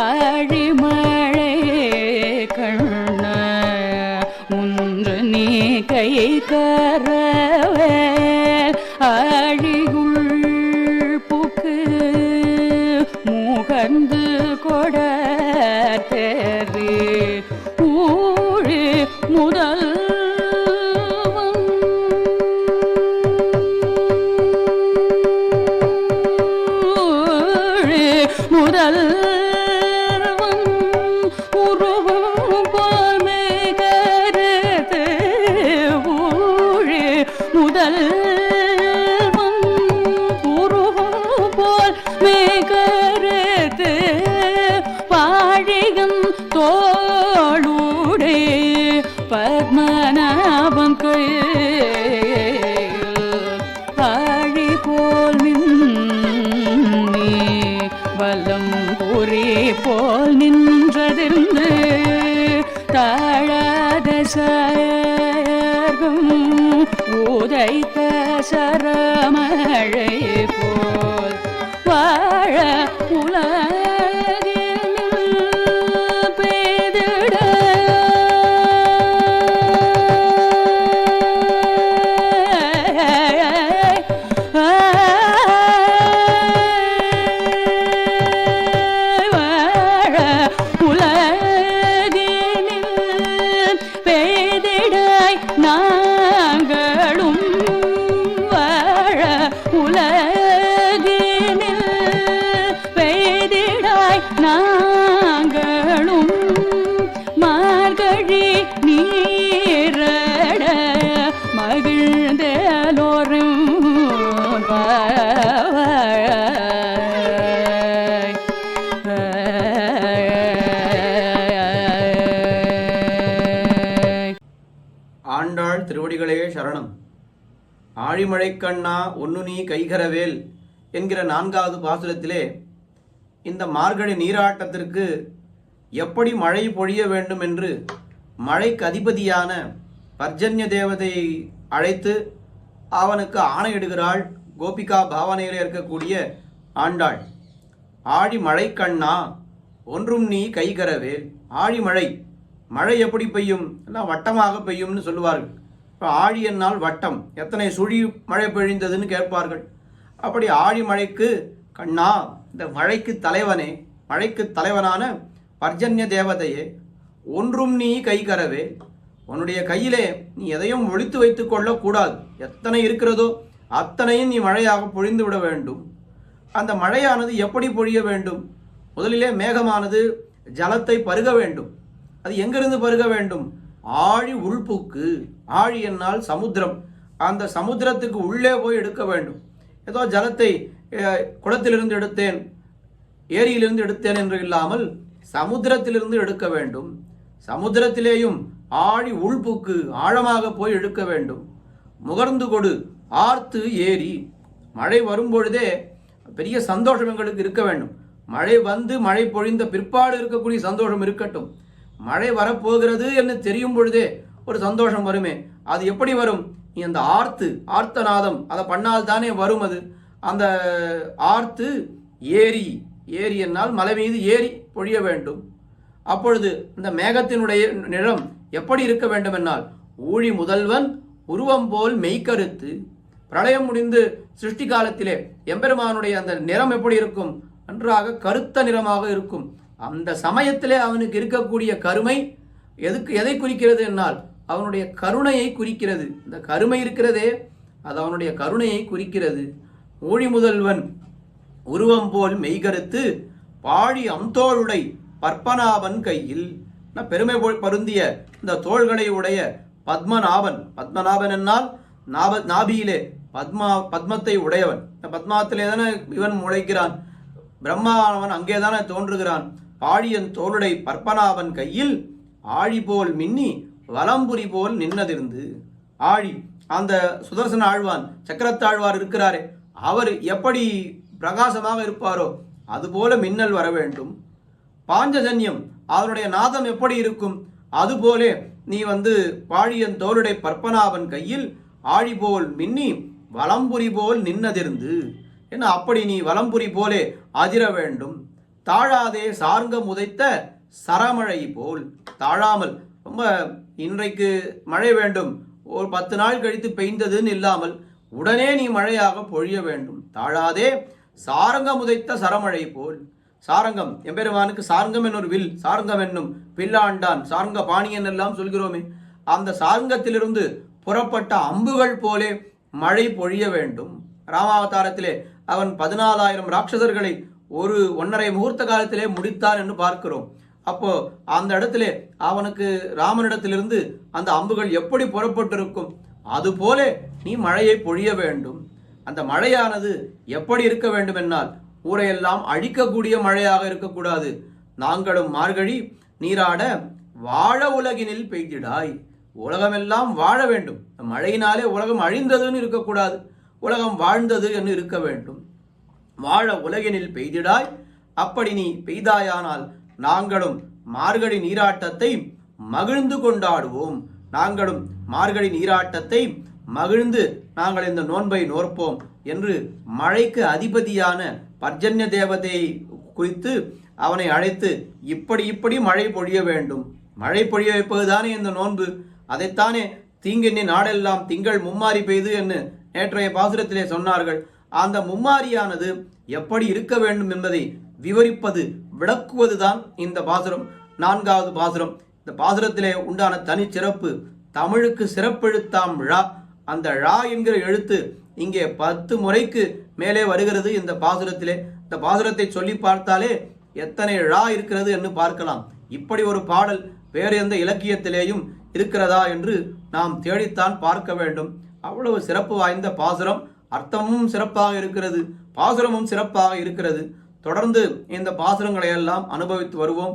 ஆழிமழை கண்ண ஒன்று நீ கை கரவே ஆழிகுள் புக்கு முகந்து கொட தெரி ஊழி முதல் முதல் தோளுடே பத்மநாபம் கையில் போல் நின்னே வலம் ஒரே போல் நின்றதிருந்து தாழாத சர்க்கம் உதைத்த சரமழை போல் வாழ உலக நாங்களும் மார்கழி நீரட மகிழ்ந்தலோரும் ஆண்டாள் திருவடிகளே சரணம். ஆழிமழைக்கண்ணா ஒன்னு நீ கைகரவேல் என்கிற நான்காவது பாசுரத்திலே இந்த மார்கழி நீராட்டத்திற்கு எப்படி மழை பொழிய வேண்டும் என்று மழைக்கு அதிபதியான பர்ஜன்ய தேவதையை அழைத்து அவனுக்கு ஆணையிடுகிறாள் கோபிகா பாவனையில் இருக்கக்கூடிய ஆண்டாள். ஆழி மழைக்கண்ணா ஒன்றும் நீ கைகரவேல் ஆழிமழை மழை எப்படி பெய்யும்? எல்லாம் வட்டமாக பெய்யும்னு சொல்லுவார்கள். இப்போ ஆழி என்னால் வட்டம் எத்தனை சுழி மழை பெழிந்ததுன்னு கேட்பார்கள். அப்படி ஆழி மழைக்கு கண்ணா இந்த மழைக்கு தலைவனே மழைக்கு தலைவனான பர்ஜன்ய தேவதையே ஒன்றும் நீ கைகரவே உன்னுடைய கையிலே நீ எதையும் ஒழித்து வைத்து கொள்ளக்கூடாது எத்தனை இருக்கிறதோ அத்தனையும் நீ மழையாக பொழிந்து விட வேண்டும். அந்த மழையானது எப்படி பொழிய வேண்டும்? முதலிலே மேகமானது ஜலத்தை பருக வேண்டும். அது எங்கிருந்து பருக வேண்டும்? ஆழி உள்புக்கு. ஆழி என்னால் சமுத்திரம். அந்த சமுத்திரத்துக்கு உள்ளே போய் எடுக்க வேண்டும். ஏதோ ஜலத்தை குளத்திலிருந்து எடுத்தேன் ஏரியிலிருந்து எடுத்தேன் என்று இல்லாமல் சமுத்திரத்திலிருந்து எடுக்க வேண்டும். சமுத்திரத்திலேயும் ஆழி உள்புக்கு ஆழமாக போய் எடுக்க வேண்டும். முகர்ந்து கொடு ஆர்த்து ஏரி மழை வரும்பொழுதே பெரிய சந்தோஷம் எங்களுக்கு இருக்க வேண்டும். மழை வந்து மழை பொழிந்த பிற்பாடு இருக்கக்கூடிய சந்தோஷம் இருக்கட்டும். மழை வரப்போகிறது என்று தெரியும் பொழுதே ஒரு சந்தோஷம் வருமே. அது எப்படி வரும்? நீ அந்த ஆர்த்து ஆர்த்தநாதம் அதை பண்ணால் தானே வரும் அது. அந்த ஆர்த்து ஏரி ஏரி என்னால் மலை மீது ஏரி பொழிய வேண்டும். அப்பொழுது இந்த மேகத்தினுடைய நிறம் எப்படி இருக்க வேண்டும் என்னால் ஊழி முதல்வன் உருவம் போல் மெய்க்கருத்து பிரளயம் முடிந்து சிருஷ்டி காலத்திலே எம்பெருமானுடைய அந்த நிறம் எப்படி இருக்கும்? நன்றாக கருத்த நிறமாக இருக்கும். அந்த சமயத்திலே அவனுக்கு இருக்கக்கூடிய கருமை எதுக்கு எதை குறிக்கிறது என்னால்? அவனுடைய கருணையை குறிக்கிறது. இந்த கருமை இருக்கிறதே அது அவனுடைய கருணையை குறிக்கிறது. ஊழி முதல்வன் உருவம் போல் மெய்கருத்து பாழி அம்தோளுடை பற்பனாபன் கையில். நான் பெருமை பருந்திய இந்த தோள்களை உடைய பத்மநாபன். பத்மநாபன் என்னால் நாப நாபியிலே பத்மா பத்மத்தை உடையவன். இந்த பத்மாத்திலே தானே இவன் முளைக்கிறான். பிரம்மாவன் அங்கே தானே தோன்றுகிறான். பாழியன் தோளுடை பற்பனாவன் கையில் ஆழி போல் மின்னி வலம்புரி போல் நின்னதிருந்து. ஆழி அந்த சுதர்சன ஆழ்வான் சக்கரத்தாழ்வார் இருக்கிறாரே. அவர் எப்படி பிரகாசமாக இருப்பாரோ அதுபோல மின்னல் வர வேண்டும். பாஞ்சஜன்யம் அவருடைய நாதம் எப்படி இருக்கும்? அதுபோலே நீ வந்து பாழியன் தோளுடைய பற்பனாவன் கையில் ஆழி போல் மின்னி வலம்புரி போல் நின்னதிருந்து. என்ன அப்படி நீ வலம்புரி போலே அதிர வேண்டும். தாழாதே சார்ங்க உதைத்த சரமழை போல். தாழாமல் ரொம்ப இன்றைக்கு மழை வேண்டும். ஒரு பத்து நாள் கழித்து பெய்ந்ததுன்னு இல்லாமல் உடனே நீ மழையாக பொழிய வேண்டும். தாழாதே. சாரங்கம் உதைத்த சரமழை போல். சாரங்கம் எம்பெருமானுக்கு சாரங்கம் என்னொரு வில் சாரங்கம் என்னும் பில்லாண்டான் சாரங்க பாணியன் எல்லாம் சொல்கிறோமே. அந்த சாரங்கத்திலிருந்து புறப்பட்ட அம்புகள் போலே மழை பொழிய வேண்டும். ராமாவதாரத்திலே அவன் பதினாலாயிரம் ராட்சசர்களை ஒரு ஒன்றரை முகூர்த்த காலத்திலே முடித்தான் என்று பார்க்கிறோம். அப்போ அந்த இடத்திலே அவனுக்கு ராமனிடத்திலிருந்து அந்த அம்புகள் எப்படி புறப்பட்டிருக்கும்? அதுபோல நீ மழையை பொழிய வேண்டும். அந்த மழையானது எப்படி இருக்க வேண்டும் என்னால் ஊரையெல்லாம் அழிக்கக்கூடிய மழையாக இருக்கக்கூடாது. நாங்களும் மார்கழி நீராட வாழ உலகினில் பெய்திடாய். உலகமெல்லாம் வாழ வேண்டும். மழையினாலே உலகம் அழிந்ததுன்னு இருக்கக்கூடாது. உலகம் வாழ்ந்தது என்று இருக்க வேண்டும். வாழ உலகினில் பெய்திடாய். அப்படி நீ பெய்தாயானால் நாங்களும் மார்கழி நீராட்டத்தை மகிழ்ந்து கொண்டாடுவோம். நாங்களும் மார்கழி நீராட்டத்தை மகிழ்ந்து நாங்கள் இந்த நோன்பை நோற்போம் என்று மழைக்கு அதிபதியான பர்ஜன்ய தேவதையை குறித்து அவனை அழைத்து இப்படி இப்படி மழை பொழிய வேண்டும். மழை பொழிய வைப்பதுதானே இந்த நோன்பு? அதைத்தானே தீங்கெண்ணி நாடெல்லாம் திங்கள் மும்மாரி பெய்து என்று நேற்றைய பாசுரத்திலே சொன்னார்கள். அந்த மும்மாரியானது எப்படி இருக்க வேண்டும் என்பதை விவரிப்பது விளக்குவதுதான் இந்த பாசுரம். நான்காவது பாசுரம். இந்த பாசுரத்திலே உண்டான தனிச்சிறப்பு தமிழுக்கு சிறப்பெழுத்தாம் ழா அந்த ழா என்கிற எழுத்து இங்கே பத்து முறைக்கு மேலே வருகிறது இந்த பாசுரத்திலே. இந்த பாசுரத்தை சொல்லி பார்த்தாலே எத்தனை ழா இருக்கிறது என்று பார்க்கலாம். இப்படி ஒரு பாடல் வேறு எந்த இலக்கியத்திலேயும் இருக்கிறதா என்று நாம் தேடித்தான் பார்க்க வேண்டும். அவ்வளவு சிறப்பு வாய்ந்த பாசுரம் அர்த்தமும் சிறப்பாக இருக்கிறது பாசுரமும் சிறப்பாக இருக்கிறது. தொடர்ந்து இந்த பாசுரங்களை எல்லாம் அனுபவித்து வருவோம்.